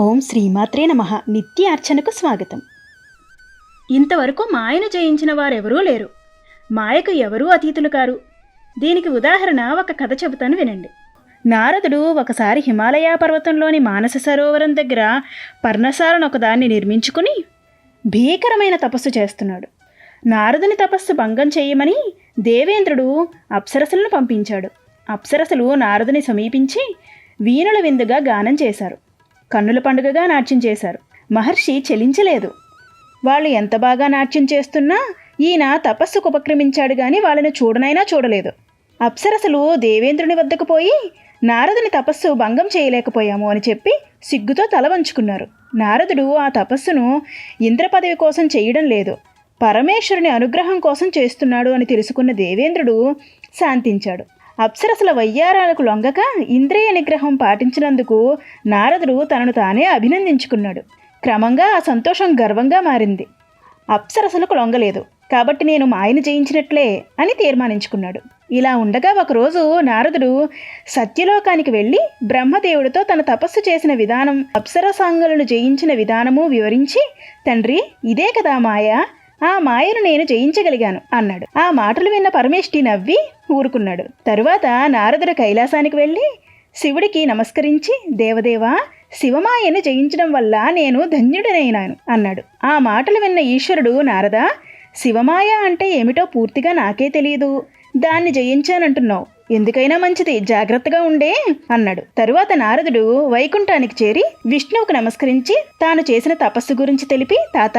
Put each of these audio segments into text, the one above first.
ఓం శ్రీమాత్రే నమ. నిత్య అర్చనకు స్వాగతం. ఇంతవరకు మాయను జయించిన వారెవరూ లేరు. మాయకు ఎవరూ అతీతులు కారు. దీనికి ఉదాహరణ ఒక కథ చెబుతాను వినండి. నారదుడు ఒకసారి హిమాలయ పర్వతంలోని మానస సరోవరం దగ్గర పర్ణశాలను ఒకదాన్ని నిర్మించుకుని భీకరమైన తపస్సు చేస్తున్నాడు. నారదుని తపస్సు భంగం చేయమని దేవేంద్రుడు అప్సరసలను పంపించాడు. అప్సరసలు నారదుని సమీపించి వీణుల విందుగా గానం చేశారు. కన్నుల పండుగగా నాట్యం చేశారు. మహర్షి చెలించలేదు. వాళ్ళు ఎంత బాగా నాట్యం చేస్తున్నా ఈయన తపస్సుకు ఉపక్రమించాడు గాని వాళ్ళని చూడనైనా చూడలేదు. అప్సరసలు దేవేంద్రుని వద్దకు పోయి నారదుని తపస్సు భంగం చేయలేకపోయాము అని చెప్పి సిగ్గుతో తల వంచుకున్నారు. నారదుడు ఆ తపస్సును ఇంద్రపదవి కోసం చేయడం లేదు. పరమేశ్వరుని అనుగ్రహం కోసం చేస్తున్నాడు అని తెలుసుకున్న దేవేంద్రుడు శాంతించాడు. అప్సరసల వయ్యారాలకు లొంగక ఇంద్రియ నిగ్రహం పాటించినందుకు నారదుడు తనను తానే అభినందించుకున్నాడు. క్రమంగా ఆ సంతోషం గర్వంగా మారింది. అప్సరసలకు లొంగలేదు. కాబట్టి నేను మాయను జయించినట్లే అని తీర్మానించుకున్నాడు. ఇలా ఉండగా ఒకరోజు నారదుడు సత్యలోకానికి వెళ్ళి బ్రహ్మదేవుడితో తన తపస్సు చేసిన విధానం అప్సరసాంగులను జయించిన విధానము వివరించి తండ్రి ఇదే కదా మాయ. ఆ మాయను నేను జయించగలిగాను అన్నాడు. ఆ మాటలు విన్న పరమేష్టి నవ్వి ఊరుకున్నాడు. తరువాత నారదుడు కైలాసానికి వెళ్ళి శివుడికి నమస్కరించి దేవదేవా శివమాయను జయించడం వల్ల నేను ధన్యుడనైనాను అన్నాడు. ఆ మాటలు విన్న ఈశ్వరుడు నారదా శివమాయ అంటే ఏమిటో పూర్తిగా నాకే తెలియదు దాన్ని జయించానంటున్నావు. ఎందుకైనా మంచిది జాగ్రత్తగా ఉండే అన్నాడు. తరువాత నారదుడు వైకుంఠానికి చేరి విష్ణువుకు నమస్కరించి తాను చేసిన తపస్సు గురించి తెలిపి తాత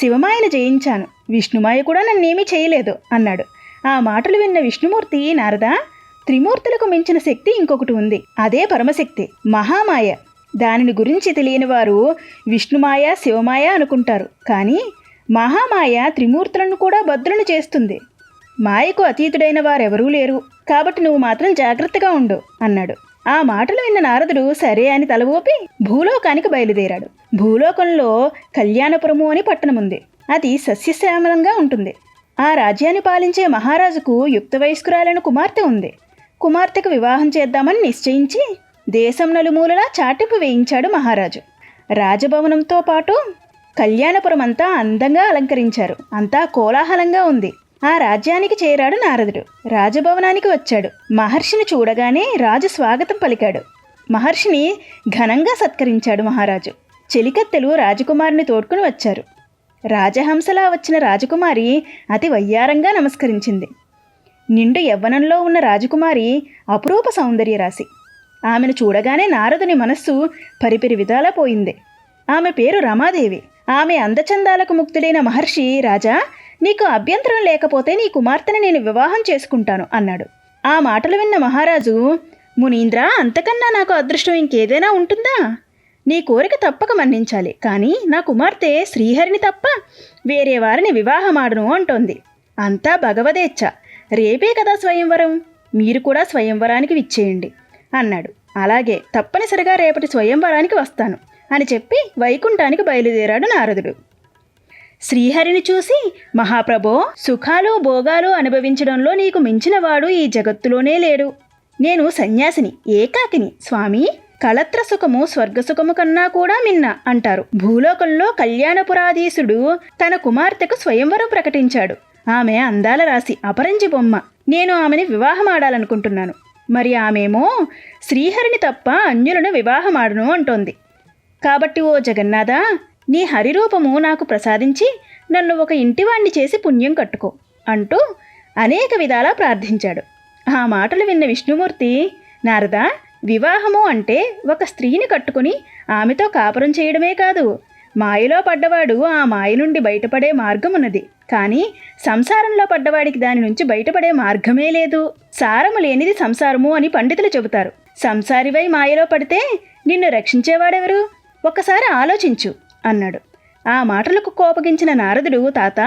శివమాయను జయించాను. విష్ణుమాయ కూడా నన్నేమీ చేయలేదు అన్నాడు. ఆ మాటలు విన్న విష్ణుమూర్తి నారదా త్రిమూర్తులకు మించిన శక్తి ఇంకొకటి ఉంది. అదే పరమశక్తి మహామాయ. దానిని గురించి తెలియని వారు విష్ణుమాయ శివమాయ అనుకుంటారు. కానీ మహామాయ త్రిమూర్తులను కూడా భద్రులను చేస్తుంది. మాయకు అతీతుడైన వారెవరూ లేరు. కాబట్టి నువ్వు మాత్రం జాగ్రత్తగా ఉండు అన్నాడు. ఆ మాటలు విన్న నారదుడు సరే అని తల ఊపి భూలోకానికి బయలుదేరాడు. భూలోకంలో కళ్యాణపురము అని పట్టణముంది. అది సస్యశ్యామలంగా ఉంటుంది. ఆ రాజ్యాన్ని పాలించే మహారాజుకు యుక్త వయస్కురాలైన కుమార్తె ఉంది. కుమార్తెకు వివాహం చేద్దామని నిశ్చయించి దేశం నలుమూలలా చాటింపు వేయించాడు మహారాజు. రాజభవనంతో పాటు కళ్యాణపురం అంతా అందంగా అలంకరించారు. అంతా కోలాహలంగా ఉంది. ఆ రాజ్యానికి చేరాడు నారదుడు. రాజభవనానికి వచ్చాడు. మహర్షిని చూడగానే రాజు స్వాగతం పలికాడు. మహర్షిని ఘనంగా సత్కరించాడు మహారాజు. చెలికత్తెలు రాజకుమారిని తోడ్కొని వచ్చారు. రాజహంసలా వచ్చిన రాజకుమారి అతి వయ్యారంగా నమస్కరించింది. నిండు యవ్వనంలో ఉన్న రాజకుమారి అపురూప సౌందర్య రాశి. ఆమెను చూడగానే నారదుని మనస్సు పరిపిరి విధాలా పోయింది. ఆమె పేరు రమాదేవి. ఆమె అందచందాలకు ముక్తుడైన మహర్షి రాజా నీకు అభ్యంతరం లేకపోతే నీ కుమార్తెని నేను వివాహం చేసుకుంటాను అన్నాడు. ఆ మాటలు విన్న మహారాజు మునీంద్ర అంతకన్నా నాకు అదృష్టం ఇంకేదైనా ఉంటుందా? నీ కోరిక తప్పక మన్నించాలి కానీ నా కుమార్తె శ్రీహరిని తప్ప వేరే వారిని వివాహమాడను అంటోంది. అంతా భగవదేచ్ఛ. రేపే కదా స్వయంవరం. మీరు కూడా స్వయంవరానికి విచ్చేయండి అన్నాడు. అలాగే తప్పనిసరిగా రేపటి స్వయంవరానికి వస్తాను అని చెప్పి వైకుంఠానికి బయలుదేరాడు నారదుడు. శ్రీహరిని చూసి మహాప్రభో సుఖాలు భోగాలు అనుభవించడంలో నీకు మించినవాడు ఈ జగత్తులోనే లేడు. నేను సన్యాసిని ఏకాకిని స్వామి! కళత్ర సుఖము స్వర్గసుఖము కన్నా కూడా మిన్న అంటారు. భూలోకంలో కళ్యాణపురాధీశుడు తన కుమార్తెకు స్వయంవరం ప్రకటించాడు. ఆమె అందాల రాశి అపరంజి బొమ్మ. నేను ఆమెని వివాహమాడాలనుకుంటున్నాను మరి ఆమెమో శ్రీహరిని తప్ప అన్యులను వివాహమాడను అంటోంది. కాబట్టి ఓ జగన్నాథ నీ హరిరూపము నాకు ప్రసాదించి నన్ను ఒక ఇంటివాణ్ణి చేసి పుణ్యం కట్టుకో అంటూ అనేక విధాలా ప్రార్థించాడు. ఆ మాటలు విన్న విష్ణుమూర్తి నారద వివాహము అంటే ఒక స్త్రీని కట్టుకుని ఆమెతో కాపురం చేయడమే కాదు. మాయలో పడ్డవాడు ఆ మాయ నుండి బయటపడే మార్గం ఉన్నది కానీ సంసారంలో పడ్డవాడికి దాని నుంచి బయటపడే మార్గమే లేదు. సారము లేనిది సంసారము అని పండితులు చెబుతారు. సంసారివై మాయలో పడితే నిన్ను రక్షించేవాడెవరు? ఒక్కసారి ఆలోచించు అన్నాడు. ఆ మాటలకు కోపగించిన నారదుడు తాత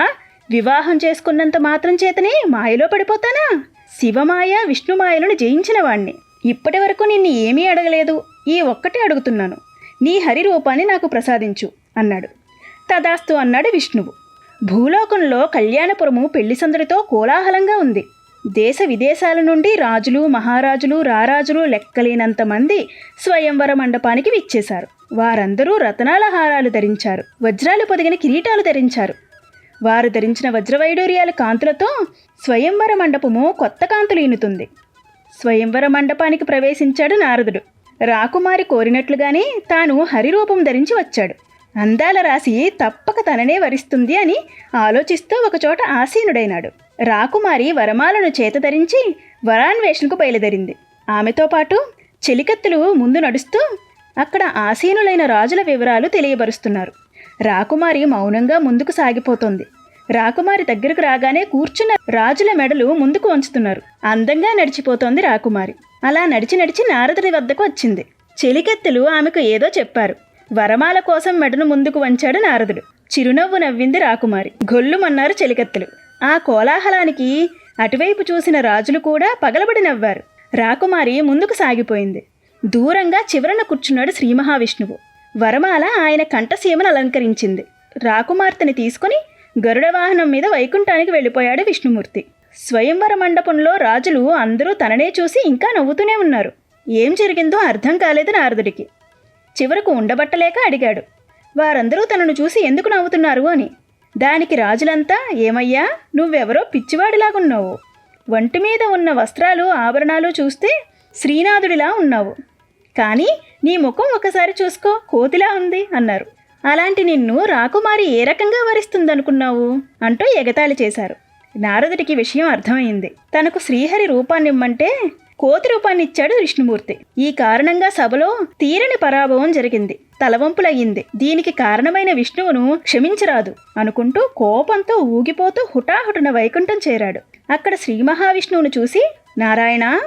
వివాహం చేసుకున్నంత మాత్రం చేతనే మాయలో పడిపోతానా? శివమాయ విష్ణుమాయలను జయించిన వాణ్ణి. ఇప్పటి వరకు నిన్ను ఏమీ అడగలేదు. ఈ ఒక్కటే అడుగుతున్నాను. నీ హరి రూపాన్ని నాకు ప్రసాదించు అన్నాడు. తదాస్తు అన్నాడు విష్ణువు. భూలోకంలో కళ్యాణపురము పెళ్ళి సందడితో కోలాహలంగా ఉంది. దేశ విదేశాల నుండి రాజులు మహారాజులు రారాజులు లెక్కలేనంత మంది స్వయంవర మండపానికి విచ్చేశారు. వారందరూ రతనాల హారాలు ధరించారు. వజ్రాలు పొదిగిన కిరీటాలు ధరించారు. వారు ధరించిన వజ్రవైడూర్యాల కాంతులతో స్వయంవర మండపము కొత్త కాంతులు ఈనుతుంది. స్వయంవర మండపానికి ప్రవేశించాడు నారదుడు. రాకుమారి కోరినట్లుగానే తాను హరిరూపం ధరించి వచ్చాడు. అందాల రాశి తప్పక తననే వరిస్తుంది అని ఆలోచిస్తూ ఒకచోట ఆసీనుడైనాడు. రాకుమారి వరమాలను చేత ధరించి వరాన్వేషణకు బయలుదేరింది. ఆమెతో పాటు చెలికత్తులు ముందు నడుస్తూ అక్కడ ఆసీనులైన రాజుల వివరాలు తెలియబరుస్తున్నారు రాకుమారి మౌనంగా ముందుకు సాగిపోతుంది. రాకుమారి దగ్గరకు రాగానే కూర్చున్న రాజుల మెడలు ముందుకు వంచుతున్నారు. అందంగా నడిచిపోతోంది రాకుమారి. అలా నడిచి నడిచి నారదుడి వద్దకు వచ్చింది. చెలికెత్తెలు ఆమెకు ఏదో చెప్పారు. వరమాల కోసం మెడను ముందుకు వంచాడు నారదుడు. చిరునవ్వు నవ్వింది రాకుమారి. గొల్లుమన్నారు చెలికెత్తెలు. ఆ కోలాహలానికి అటువైపు చూసిన రాజులు కూడా పగలబడి నవ్వారు. రాకుమారి ముందుకు సాగిపోయింది. దూరంగా చివరన కూర్చున్నాడు శ్రీ మహావిష్ణువు. వరమాల ఆయన కంఠసీమను అలంకరించింది. రాకుమార్తెని తీసుకుని గరుడ వాహనం మీద వైకుంఠానికి వెళ్ళిపోయాడు విష్ణుమూర్తి. స్వయంవర మండపంలో రాజులు అందరూ తననే చూసి ఇంకా నవ్వుతూనే ఉన్నారు. ఏం జరిగిందో అర్థం కాలేదు నారదుడికి. చివరకు ఉండబట్టలేక అడిగాడు. వారందరూ తనను చూసి ఎందుకు నవ్వుతున్నారు అని. దానికి రాజులంతా ఏమయ్యా నువ్వెవరో పిచ్చివాడిలాగున్నావు. వంటి మీద ఉన్న వస్త్రాలు ఆభరణాలు చూస్తే శ్రీనాథుడిలా ఉన్నావు. కానీ నీ ముఖం ఒకసారి చూసుకో కోతిలా ఉంది అన్నారు. అలాంటి నిన్ను రాకుమారి ఏ రకంగా వరిస్తుందనుకున్నావు? అంటూ ఎగతాళి చేశారు. నారదుడికి విషయం అర్థమైంది. తనకు శ్రీహరి రూపాన్నిమ్మంటే కోతి రూపాన్నిచ్చాడు విష్ణుమూర్తి. ఈ కారణంగా సభలో తీరని పరాభవం జరిగింది. తలవంపులయ్యింది. దీనికి కారణమైన విష్ణువును క్షమించరాదు అనుకుంటూ కోపంతో ఊగిపోతూ హుటాహుటున వైకుంఠం చేరాడు. అక్కడ శ్రీ మహావిష్ణువును చూసి నారాయణ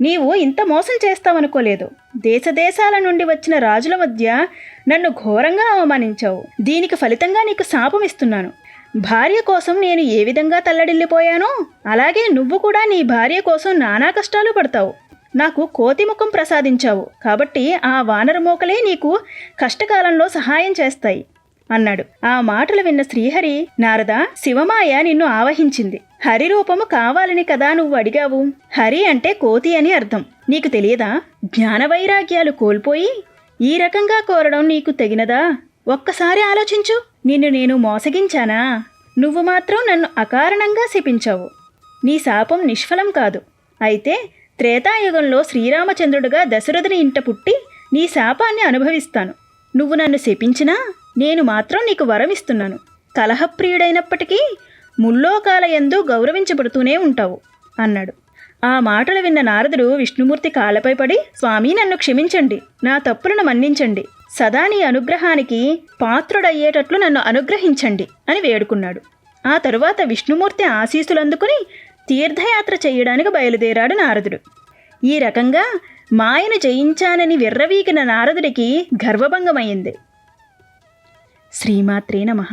నీవు ఇంత మోసం చేస్తావనుకోలేదు. దేశదేశాల నుండి వచ్చిన రాజుల మధ్య నన్ను ఘోరంగా అవమానించావు. దీనికి ఫలితంగా నీకు శాపం ఇస్తున్నాను. భార్య కోసం నేను ఏ విధంగా తల్లడిల్లిపోయానో అలాగే నువ్వు కూడా నీ భార్య కోసం నానా కష్టాలు పడతావు. నాకు కోతి ముఖం ప్రసాదించావు. కాబట్టి ఆ వానర మోకలే నీకు కష్టకాలంలో సహాయం చేస్తాయి. అన్నాడు. ఆ మాటలు విన్న శ్రీహరి నారద శివమాయ నిన్ను ఆవహించింది. హరి రూపము కావాలని కదా నువ్వు అడిగావు? హరి అంటే కోతి అని అర్థం. నీకు తెలియదా? జ్ఞానవైరాగ్యాలు కోల్పోయి ఈ రకంగా కోరడం నీకు తెగినదా? ఒక్కసారి ఆలోచించు. నిన్ను నేను మోసగించానా? నువ్వు మాత్రం నన్ను అకారణంగా శపించావు. నీ శాపం నిష్ఫలం కాదు. అయితే త్రేతాయుగంలో శ్రీరామచంద్రుడుగా దశరథుని ఇంట పుట్టి నీ శాపాన్ని అనుభవిస్తాను. నువ్వు నన్ను శపించినా నేను మాత్రం నీకు వరం ఇస్తున్నాను కలహప్రియుడైనప్పటికీ ముల్లోకాల ఎందు గౌరవించబడుతూనే ఉంటావు అన్నాడు. ఆ మాటలు విన్న నారదుడు విష్ణుమూర్తి కాళ్ళపై పడి స్వామి నన్ను క్షమించండి. నా తప్పులను మన్నించండి. సదా నీ అనుగ్రహానికి పాత్రుడయ్యేటట్లు నన్ను అనుగ్రహించండి అని వేడుకున్నాడు. ఆ తరువాత విష్ణుమూర్తి ఆశీస్సులందుకుని తీర్థయాత్ర చేయడానికి బయలుదేరాడు నారదుడు. ఈ రకంగా మాయను జయించానని విర్రవీగిన నారదుడికి గర్వభంగమైంది. శ్రీమాత్రే నమః.